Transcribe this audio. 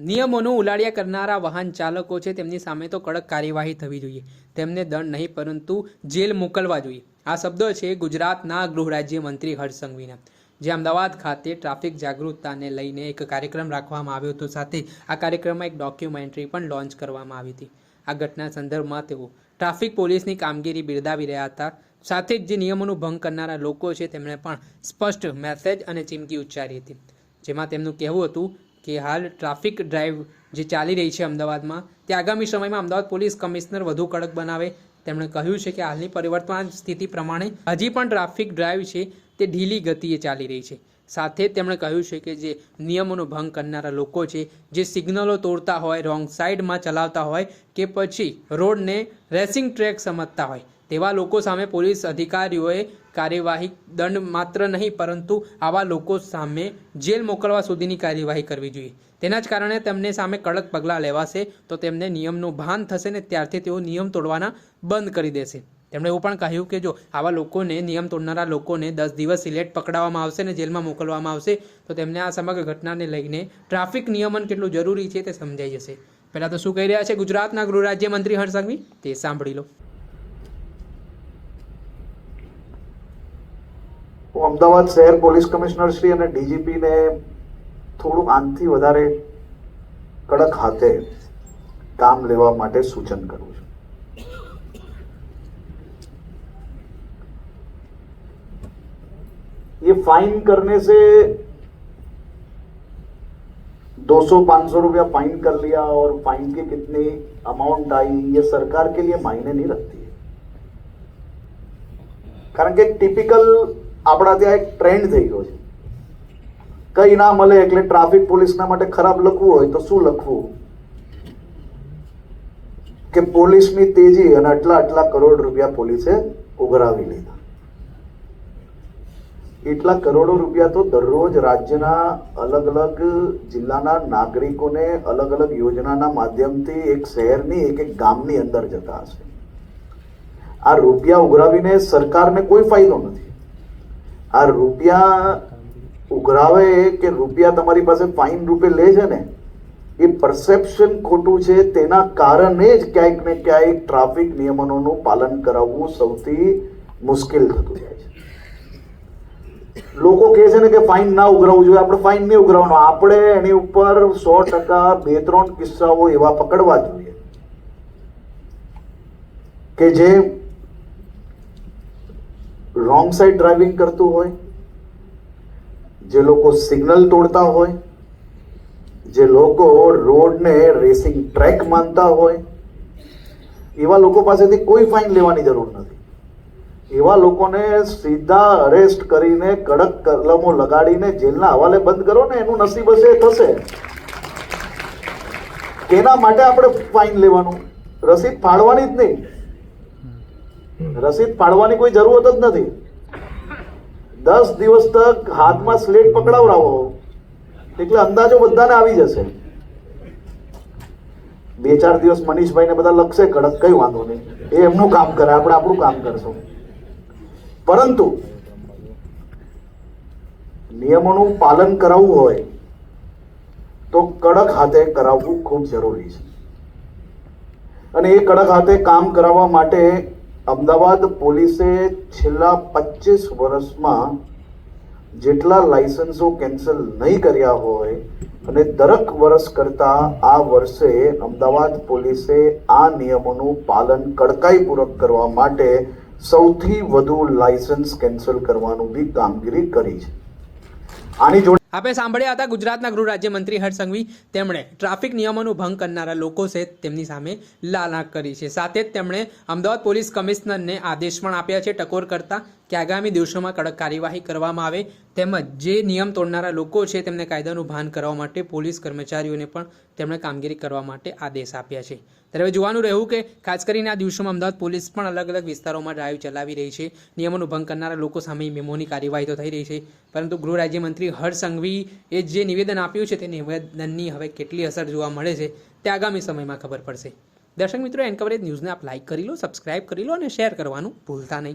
નિયમોનું ઉલાળ્યા કરનારા વાહન ચાલકો છે, તેમની સામે તો કડક કાર્યવાહી થવી જોઈએ. તેમને દંડ નહીં, પરંતુ જેલ મોકલવા જોઈએ. આ શબ્દો છે ગુજરાતના ગૃહ રાજ્યમંત્રી હર્ષ સંઘવીના. જે અમદાવાદ ખાતે ટ્રાફિક જાગૃતતાને લઈને એક કાર્યક્રમ રાખવામાં આવ્યો હતો. સાથે આ કાર્યક્રમમાં એક ડોક્યુમેન્ટરી પણ લોન્ચ કરવામાં આવી હતી. આ ઘટના સંદર્ભમાં તેઓ ટ્રાફિક પોલીસની કામગીરી બિરદાવી રહ્યા હતા. સાથે જ જે નિયમોનું ભંગ કરનારા લોકો છે, તેમણે પણ સ્પષ્ટ મેસેજ અને ચીમકી ઉચ્ચારી હતી. જેમાં તેમનું કહેવું હતું કે હાલ ટ્રાફિક ડ્રાઈવ જે ચાલી રહી છે અમદાવાદમાં, તે આગામી સમયમાં અમદાવાદ પોલીસ કમિશનર વધુ કડક બનાવે. તેમણે કહ્યું છે કે હાલની પરિવર્તમાન સ્થિતિ પ્રમાણે હજી પણ ટ્રાફિક ડ્રાઈવ છે, તે ઢીલી ગતિએ ચાલી રહી છે. સાથે તેમણે કહ્યું છે કે જે નિયમોનો ભંગ કરનારા લોકો છે, જે સિગ્નલો તોડતા હોય, રોંગ સાઈડમાં ચલાવતા હોય, કે પછી રોડને રેસિંગ ટ્રેક સમજતા હોય તેવા લોકો સામે પોલીસ અધિકારીઓએ કાર્યવાહી દંડ માત્ર નહીં, પરંતુ આવા લોકો સામે જેલ મોકલવા સુધીની કાર્યવાહી કરવી જોઈએ. તેના જ કારણે તેમને સામે કડક પગલાં લેવાશે, તો તેમને નિયમનું ભાન થશે ને ત્યારથી તેઓ નિયમ તોડવાના બંધ કરી દેશે. તેમણે એવું પણ કહ્યું કે જો આવા લોકોને, નિયમ તોડનારા લોકોને દસ દિવસ સિલેટ પકડાવવામાં આવશે ને જેલમાં મોકલવામાં આવશે, તો તેમને આ સમગ્ર ઘટનાને લઈને ટ્રાફિક નિયમન કેટલું જરૂરી છે તે સમજાઈ જશે. પહેલાં તો શું કહી રહ્યા છે ગુજરાતના ગૃહ રાજ્યમંત્રી હર્ષ સંઘવી? તે સાંભળી લો. હું અમદાવાદ શહેર પોલીસ કમિશનર શ્રી અને ડીજીપીને થોડું આનથી વધારે કડક હાથે કામ લેવા માટે સૂચન કરું છું ये फाइन करने से 200-500 रुपया फाइन कर लिया और फाइन की कितनी अमाउंट आई ये सरकार के लिए मायने नहीं रखती है કારણ કે ટિપિકલ આપણા ત્યાં એક ટ્રેન્ડ થઈ ગયો છે. કઈ ના મળે એટલે ટ્રાફિક પોલીસના માટે ખરાબ લખવું હોય તો શું લખવું? કે પોલીસની તેજી અને આટલા આટલા કરોડ રૂપિયા પોલીસે ઉઘરાવી લીધા. એટલા કરોડો રૂપિયા તો દરરોજ રાજ્યના અલગ અલગ જિલ્લાના નાગરિકોને અલગ અલગ યોજનાના માધ્યમથી એક શહેરની, એક એક ગામની અંદર જતા હશે. આ રૂપિયા ઉઘરાવીને સરકારને કોઈ ફાયદો નથી. આ રૂપિયા ઉઘરાવે કે રૂપિયા તમારી પાસે ફાઇન રૂપે લે છે ને, એ પરસેપ્શન ખોટું છે, તેના કારણે જ ક્યાંક ને ક્યાંક ટ્રાફિક નિયમનોનું પાલન કરાવવું સૌથી મુશ્કેલ થતું જાય છે. લોકો કહે છે ને કે ફાઇન ના ઉઘરાવવું જોઈએ, આપણે ફાઇન નહીં ઉઘરાવવાનો. આપણે એની ઉપર સો ટકા બે ત્રણ કિસ્સાઓ એવા પકડવા જોઈએ. કે જે રોંગ સાઈડ ડ્રાઇવિંગ કરતું હોય, જે લોકો સિગ્નલ તોડતા હોય, જે લોકો રોડને રેસિંગ ટ્રેક માનતા હોય, એવા લોકો પાસેથી કોઈ ફાઇન લેવાની જરૂર નથી. એવા લોકોને સીધા અરેસ્ટ કરીને કડક કલમો લગાડીને જેલના હવાલે બંધ કરો ને, એનું નસીબ હશે થશે. તેના માટે આપણે ફાઇન લેવાનું? રસીદ ફાડવાની જ નહીં. રસીદ પાડવાની કોઈ જરૂરત જ નથી. દસ દિવસ તક હાથમાં સ્લેટ પકડાવરાવો. એટલે અંદાજો બધાને આવી જશે. બે ચાર દિવસ મનીષભાઈ ને બધા લખશે, કડક, કઈ વાંધો નહીં. એ એમનું કામ કરે, આપણે આપણું કામ કરશું. પરંતુ નિયમોનું પાલન કરાવવું હોય, તો કડક હાથે કરાવવું ખૂબ જરૂરી છે. અને એ કડક હાથે કામ કરાવવા માટે અમદાવાદ પોલીસે છેલ્લા પચીસ વર્ષમાં જેટલા લાયસન્સો કેન્સલ નહીં કર્યા હોય અને દરેક વર્ષ કરતા આ વર્ષે અમદાવાદ પોલીસે આ નિયમોનું પાલન કડકાઈપૂર્વક કરવા માટે સૌથી વધુ લાયસન્સ કેન્સલ કરવાનું બી કામગીરી કરી છે. આની જોડે આપણે સાંભળ્યા હતા ગુજરાતના ગૃહ રાજ્યમંત્રી હર્ષ સંઘવી. તેમણે ટ્રાફિક નિયમોનો ભંગ કરનારા લોકો છે તેમની સામે લાલાક કરી છે. સાથે જ તેમણે અમદાવાદ પોલીસ કમિશનરને આદેશ પણ આપ્યા છે ટકોર કરતા કે આગામી દિવસોમાં કડક કાર્યવાહી કરવામાં આવે તેમજ જે નિયમ તોડનારા લોકો છે તેમને કાયદાનું ભાન કરવા માટે પોલીસ કર્મચારીઓને પણ તેમણે કામગીરી કરવા માટે આદેશ આપ્યા છે. ત્યારે હવે જોવાનું રહ્યું કે ખાસ કરીને આ દિવસોમાં અમદાવાદ પોલીસ પણ અલગ અલગ વિસ્તારોમાં ડ્રાઈવ ચલાવી રહી છે. નિયમોનો ભંગ કરનારા લોકો સામે મેમોની કાર્યવાહી તો થઈ રહી છે. પરંતુ ગૃહ રાજ્યમંત્રી હર્ષ એ જે નિવેદન આપ્યું છે તે નિવેદનની હવે કેટલી અસર જોવા મળે છે તે આગામી સમયમાં ખબર પડશે. દર્શક મિત્રો, એન કવરેજ ન્યૂઝને આપ લાઇક કરી લો સબસ્ક્રાઇબ કરી લો અને શેર કરવાનું ભૂલતા નહીં.